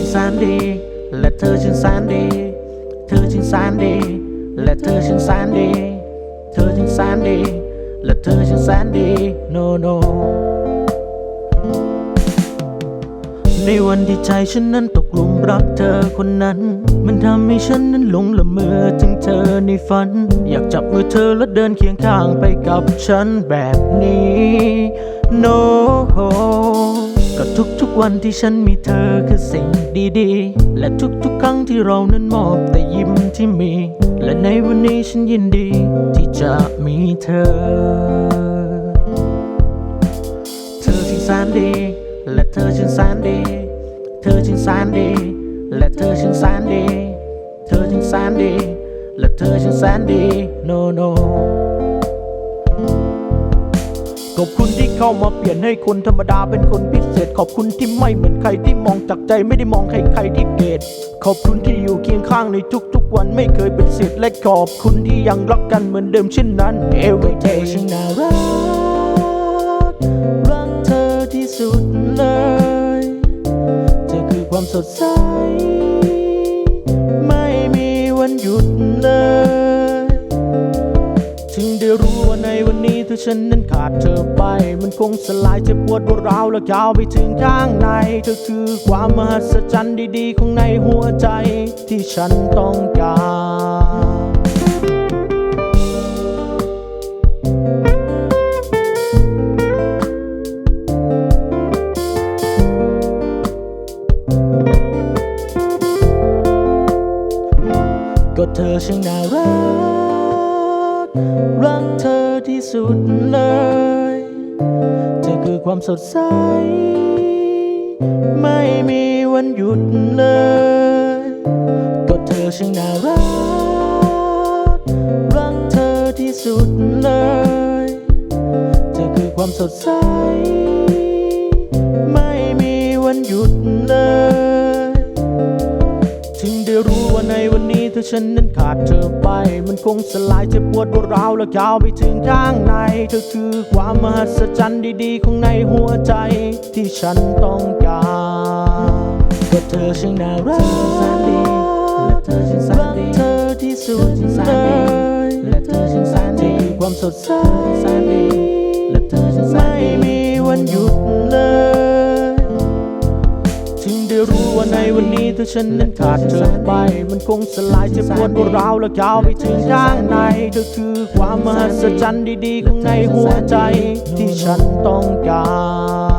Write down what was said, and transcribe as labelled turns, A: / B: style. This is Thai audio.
A: และเธอช่างแสนดีเธอช่างแสนดี และเธอช่างแสนดี เธอช่างแสนดี และเธอช่างแสนดี no no ในวันที่ใจฉันนั้นตกหลุมรักเธอคนนั้น มันทำให้ฉันนั้นหลงละเมอถึงเธอในฝัน อยากจับมือเธอและเดินเคียงข้างไปกับฉันแบบนี้ no วันที่ฉันมีเธอคือสิ่งดีๆ และทุกๆ ครั้งที่เรานั้นมอบแต่ยิ้มที่มี และในวันนี้ฉันยินดีที่จะมีเธอ เธอช่างแสนดี และเธอช่างแสนดี เธอช่างแสนดี และเธอช่างแสนดี เธอช่างแสนดี และเธอช่างแสนดี no no ขอบคุณที่เข้ามาเปลี่ยนให้คนธรรมดาเป็นคนพิเศษ ขอบคุณที่ไม่เหมือนใครที่มองจากใจไม่ได้มองใครใครที่เกตขอบคุณที่อยู่เคียงข้างในทุกๆวันไม่เคยเป็นเศษและขอบคุณที่ยังรักกันเหมือนเดิมเช่นนั้น every day ฉันน่ารัก รักเธอที่สุดเลย เธอคือความสดใส ไม่มีวันหยุดเลย ฉันนั้นขาดเธอไป มันคงสลายเจ็บปวดปวดร้าวและยาวไปถึงข้างใน เธอคือความมหัศจรรย์ดีๆ ของในหัวใจที่ฉันต้องการก็เธอช่างน่ารัก รักเธอ ที่สุดเลยเธอคือความสดใส ไม่มีวันหยุดเลย ก็เธอช่างน่ารัก รักเธอที่สุดเลย เธอคือความสดใส วันนี้ถ้าฉันนั้นขาดเธอไป มันคงสลายเจ็บปวดปวดร้าวและยาวไปถึงข้างใน เธอคือความมหัศจรรย์ดีๆ ของในหัวใจที่ฉันต้องการก็เธอช่างน่ารักและเธอช่างแสนดีเธอที่สุดเลยและเธอช่างแสนดีความสดใสและเธอ ได้รู้ว่าในวันนี้ถ้าฉันนั้นขาดเธอไป มันคงสลายเจ็บปวดร้าวและยาวไปถึงข้างในเธอคือความมหัศจรรย์ดีๆของในหัวใจที่ฉันต้องการ